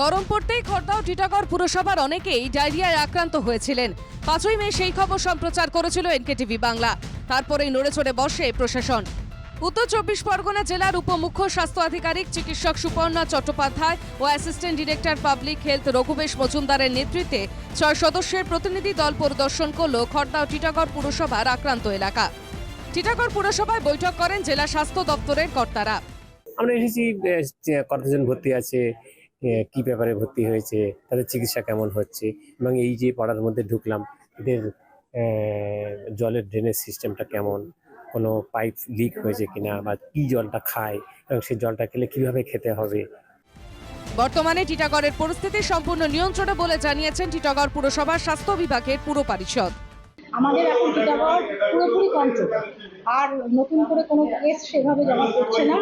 গরম পড়তেই খড়দা ও টিটাগড় পুরসভার অনেকেই ডায়রিয়ায় আক্রান্ত হয়েছিলেন। পাঁচই মে সেই খবর সম্প্রচার করেছিল এনকেটিভি বাংলা। তারপরেই নড়ে চড়ে বসে প্রশাসন। উত্তর চব্বিশ পরগনা জেলার উপমুখ্য স্বাস্থ্য আধিকারিক চিকিৎসক সুপর্ণা চট্টোপাধ্যায় ও assistant director public health Raghubesh মজুমদারের নেতৃত্বে ছয় সদস্যের প্রতিনিধি দল পরিদর্শন করল খড়দা ও টিটাগড় পুরসভার আক্রান্ত এলাকা। টিটাগড় পুরসভায় বৈঠক করেন জেলা স্বাস্থ্য দপ্তরের কর্তারা। আমরা এসেছি কতজন ভর্তি আছে কি ব্যাপারে ভর্তি হয়েছে তাদের চিকিৎসা কেমন হচ্ছে এবং এই যে পাড়ার মধ্যে ঢুকলাম এদের জলের ড্রেনেজ সিস্টেমটা কেমন কোনো পাইপ লিক হয়েছে কিনা বা কি জলটা খায় এবং সেই জলটা খেলে কীভাবে খেতে হবে? বর্তমানে টিটাগড়ের পরিস্থিতি সম্পূর্ণ নিয়ন্ত্রণে বলে জানিয়েছেন টিটাগড় পুরসভার স্বাস্থ্য বিভাগের পুর পরিষদ। আমাদের এখন টিটাগড় পুরোপুরি কন্ট্রোল আর নতুন করে কোনো কেস সেভাবে জমা পড়ছে না।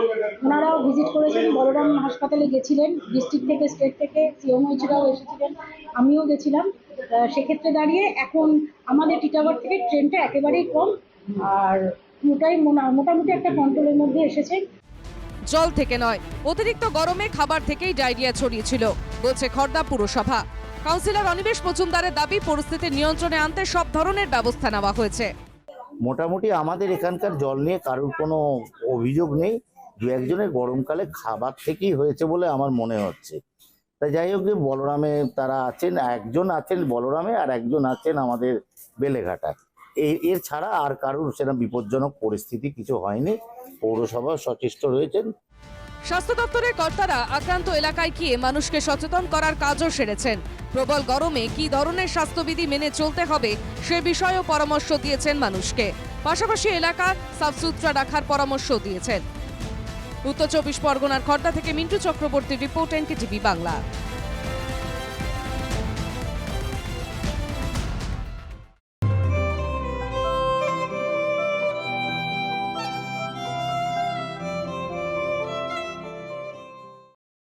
করেছেন বলরাম হাসপাতালে গেছিলেন ডিস্ট্রিক্ট থেকে স্টেট থেকে সিওমইচরাও এসেছিলেন আমিও গেছিলাম। সেক্ষেত্রে দাঁড়িয়ে এখন আমাদের টিটাগড় থেকে ট্রেনটা একেবারেই কম আর পুরোটাই মোনা- মোটামুটি একটা কন্ট্রোলের মধ্যে এসেছে। জল থেকে নয় অতিরিক্ত গরমে খাবার থেকেই ডায়রিয়া ছড়িয়েছিল বলছে খড়দা পুরসভা। কাউন্সিলর অনিবেশ মজুমদারের দাবি পরিস্থিতি নিয়ন্ত্রণে আনতে সব ধরনের ব্যবস্থা নেওয়া হয়েছে। মোটামুটি আমাদের এখানকার জল নিয়ে কারোর কোনো অভিযোগ নেই। দু একজনের গরমকালে খাবার থেকেই হয়েছে বলে আমার মনে হচ্ছে। তাই যাই হোক বলরামে তারা আছেন, একজন আছেন বলরামে আর একজন আছেন আমাদের বেলেঘাটায়। এর ছাড়া আর কারোর সেরকম বিপজ্জনক পরিস্থিতি কিছু হয়নি। পৌরসভা সচেষ্ট রয়েছেন। স্বাস্থ্য দপ্তরের কর্তারা, আক্রান্ত এলাকায় গিয়ে মানুষকে সচেতন করার কাজও সেরেছেন। প্রবল গরমে কি ধরনের স্বাস্থ্যবিধি মেনে চলতে হবে সে বিষয়েও পরামর্শ দিয়েছেন মানুষকে। পাশাপাশি এলাকা সাফসুতরা রাখার পরামর্শ দিয়েছেন। উত্তর চব্বিশ পরগনার খর্দা থেকে মিন্টু চক্রবর্তী রিপোর্ট এনকে বাংলা।